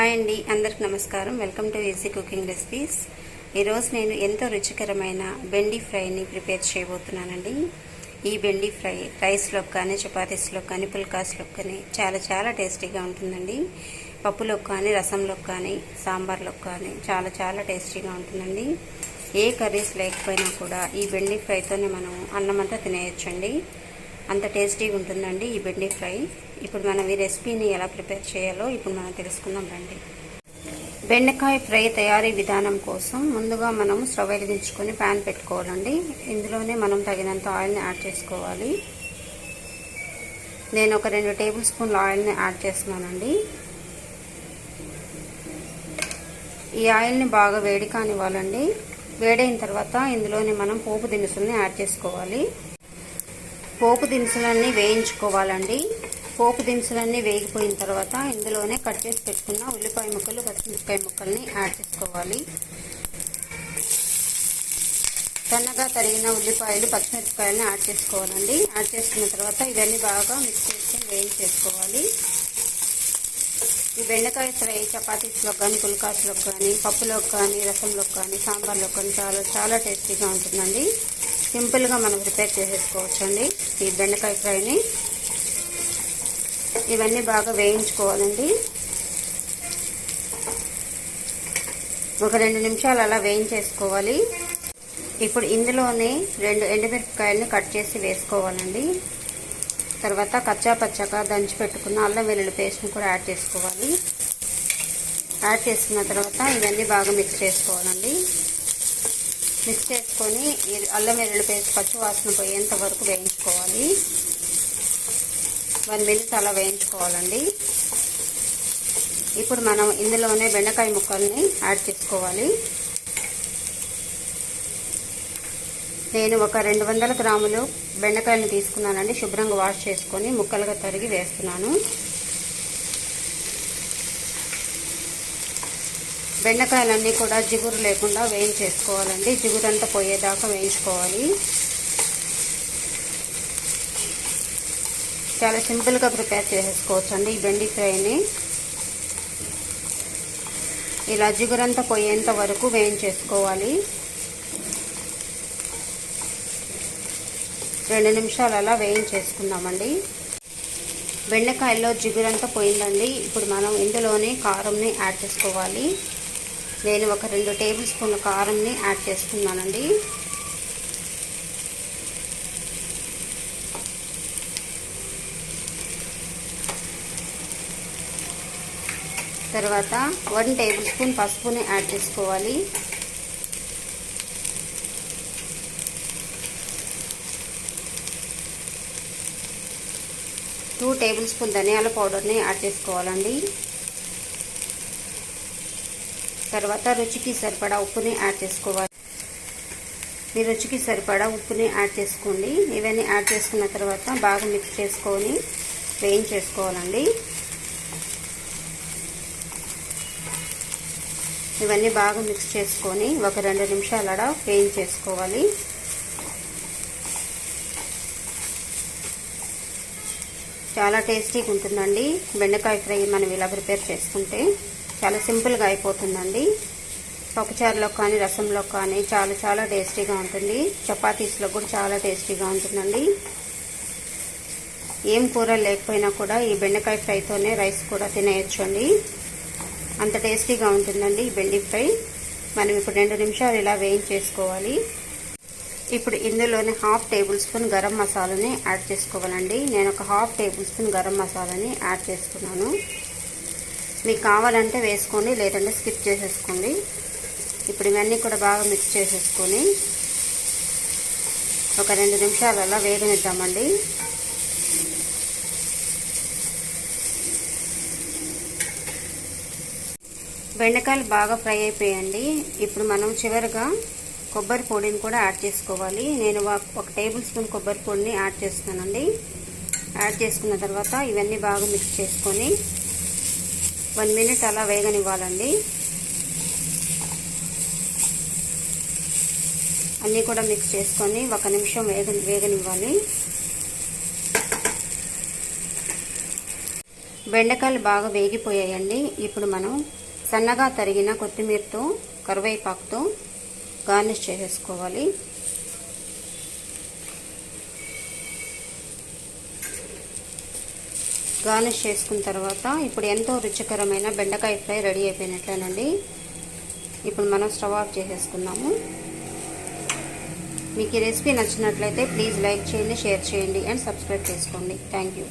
Hi అండి అందరికి నమస్కారం. Welcome to easy cooking recipes ఈరోజు నేను ఎంతో రుచికరమైన బెండి ఫ్రైని ప్రిపేర్ చేయబోతున్నానండి. ఈ బెండి ఫ్రై రైస్లోకి కానీ చపాతీస్లోకి కానీ పుల్కాస్లోకి కానీ చాలా చాలా టేస్టీగా ఉంటుందండి. పప్పులోకి కానీ రసంలోకి కానీ సాంబార్లోకి కానీ చాలా చాలా టేస్టీగా ఉంటుందండి. ఏ కర్రీస్ లేకపోయినా కూడా ఈ బెండి ఫ్రైతోనే మనం అన్నమంతా తినేయొచ్చండి. అంత టేస్టీగా ఉంటుందండి ఈ బెండి ఫ్రై. ఇప్పుడు మనం ఈ రెసిపీని ఎలా ప్రిపేర్ చేయాలో ఇప్పుడు మనం తెలుసుకుందాం రండి. బెండకాయ ఫ్రై తయారీ విధానం కోసం ముందుగా మనం స్టవ్ వెలిగించుకొని ప్యాన్ పెట్టుకోవాలండి. ఇందులోనే మనం తగినంత ఆయిల్ని యాడ్ చేసుకోవాలి. నేను ఒక రెండు టేబుల్ స్పూన్ల ఆయిల్ని యాడ్ చేస్తున్నానండి. ఈ ఆయిల్ని బాగా వేడి కానివ్వాలండి. వేడైన తర్వాత ఇందులోనే మనం పోపు దినుసుల్ని యాడ్ చేసుకోవాలి. పోపు దినుసులన్నీ వేయించుకోవాలండి. పోపు దినుసులన్నీ వేగిపోయిన తర్వాత ఇందులోనే కట్ చేసి పెట్టుకున్న ఉల్లిపాయ ముక్కలు పచ్చిమిరపకాయ ముక్కల్ని యాడ్ చేసుకోవాలి. సన్నగా తరిగిన ఉల్లిపాయలు పచ్చిమిరపకాయలను యాడ్ చేసుకోవాలండి. యాడ్ చేసుకున్న తర్వాత ఇవన్నీ బాగా మిక్స్ చేసుకొని వేయించేసుకోవాలి. ఈ బెండకాయ ఫ్రై చపాతీస్లో కానీ పుల్కాస్లోకి కానీ పప్పులోకి కానీ రసంలోకి కానీ సాంబార్లోకి కానీ చాలా చాలా టేస్టీగా ఉంటుందండి. సింపుల్గా మనం ప్రిపేర్ చేసేసుకోవచ్చండి ఈ బెండకాయ ఫ్రైని. ఇవన్నీ బాగా వేయించుకోవాలండి. ఒక రెండు నిమిషాలు అలా వేయించేసుకోవాలి. ఇప్పుడు ఇందులోనే రెండు ఎండుమిరపకాయలని కట్ చేసి వేసుకోవాలండి. తర్వాత కచ్చా పచ్చగా దంచి పెట్టుకున్న అల్లం వెల్లుల్లి పేస్ట్ని కూడా యాడ్ చేసుకోవాలి. యాడ్ చేసుకున్న తర్వాత ఇవన్నీ బాగా మిక్స్ చేసుకోవాలండి. మిక్స్ చేసుకొని అల్లం వెల్లుల్లి పేస్ట్ పచ్చి వాసన పోయేంత వరకు వేయించుకోవాలి. వన్ మినిట్ అలా వేయించుకోవాలండి. ఇప్పుడు మనం ఇందులోనే బెండకాయ ముక్కల్ని యాడ్ చేసుకోవాలి. నేను ఒక రెండు వందల గ్రాములు బెండకాయలను తీసుకున్నానండి. శుభ్రంగా వాష్ చేసుకొని ముక్కలుగా తరిగి వేస్తున్నాను. బెండకాయలన్నీ కూడా జిగురు లేకుండా వేయించేసుకోవాలండి. జిగురంతా పోయేదాకా వేయించుకోవాలి. చాలా సింపుల్గా ప్రిపేర్ చేసేసుకోవచ్చు అండి ఈ బెండి ఫ్రైని ఇలా జిగురంతా పోయేంత వరకు వేయించేసుకోవాలి. రెండు నిమిషాలు అలా వేయించేసుకుందామండి. బెండకాయల్లో జిగురంతా పోయిందండి. ఇప్పుడు మనం ఇందులోనే కారంని యాడ్ చేసుకోవాలి. నేను ఒక రెండు టేబుల్ స్పూన్ల కారంని యాడ్ చేసుకున్నానండి. తర్వాత వన్ టేబుల్ స్పూన్ పసుపుని యాడ్ చేసుకోవాలి. టూ టేబుల్ స్పూన్ ధనియాల పౌడర్ని యాడ్ చేసుకోవాలండి. తర్వాత రుచికి సరిపడా ఉప్పుని యాడ్ చేసుకోవాలి. మీ రుచికి సరిపడా ఉప్పుని యాడ్ చేసుకోండి. ఇవన్నీ యాడ్ చేసుకున్న తర్వాత బాగా మిక్స్ చేసుకొని వేయించేసుకోవాలండి. ఇవన్నీ బాగా మిక్స్ చేసుకొని ఒక రెండు నిమిషాలు అలా వేయించేసుకోవాలి. చాలా టేస్టీగా ఉంటుందండి. బెండకాయ ఫ్రై మనం ఇలా ప్రిపేర్ చేసుకుంటే. చాలా సింపుల్గా అయిపోతుందండి. పప్పుచారులో కానీ రసంలో కానీ చాలా చాలా టేస్టీగా ఉంటుంది. చపాతీస్లో కూడా చాలా టేస్టీగా ఉంటుందండి. ఏం కూర లేకపోయినా కూడా ఈ బెండకాయ ఫ్రైతోనే రైస్ కూడా తినేయచ్చు అండి అంత టేస్టీగా ఉంటుందండి ఈ బెండి ఫ్రై. మనం ఇప్పుడు రెండు నిమిషాలు ఇలా వేయించేసుకోవాలి. ఇప్పుడు ఇందులోనే హాఫ్ టేబుల్ స్పూన్ గరం మసాలాని యాడ్ చేసుకోవాలండి. నేను ఒక హాఫ్ టేబుల్ స్పూన్ గరం మసాలాని యాడ్ చేసుకున్నాను. మీకు కావాలంటే వేసుకోండి లేదంటే స్కిప్ చేసేసుకోండి. ఇప్పుడు ఇవన్నీ కూడా బాగా మిక్స్ చేసేసుకొని ఒక రెండు నిమిషాలు అలా వేగనిద్దామండి. బెండకాయలు బాగా ఫ్రై అయిపోయండి. ఇప్పుడు మనం చివరిగా కొబ్బరి పొడిని కూడా యాడ్ చేసుకోవాలి. నేను ఒక టేబుల్ స్పూన్ కొబ్బరి పొడిని యాడ్ చేస్తున్నానండి. యాడ్ చేసుకున్న తర్వాత ఇవన్నీ బాగా మిక్స్ చేసుకొని వన్ మినిట్ అలా వేగనివ్వాలండి. అన్నీ కూడా మిక్స్ చేసుకొని ఒక నిమిషం వేగ వేగనివ్వాలి. బెండకాయలు బాగా వేగిపోయాయండి. ఇప్పుడు మనం సన్నగా తరిగిన కొత్తిమీరతో కరివేపాకుతో గార్నిష్ చేసేసుకోవాలి. గార్నిష్ చేసుకున్న తర్వాత ఇప్పుడు ఎంతో రుచికరమైన బెండకాయ ఫ్రై రెడీ అయిపోయినట్లేనండి. ఇప్పుడు మనం స్టవ్ ఆఫ్ చేసేసుకున్నాము. మీకు ఈ రెసిపీ నచ్చినట్లయితే ప్లీజ్ లైక్ చేయండి షేర్ చేయండి అండ్ సబ్స్క్రైబ్ చేసుకోండి. Thank you.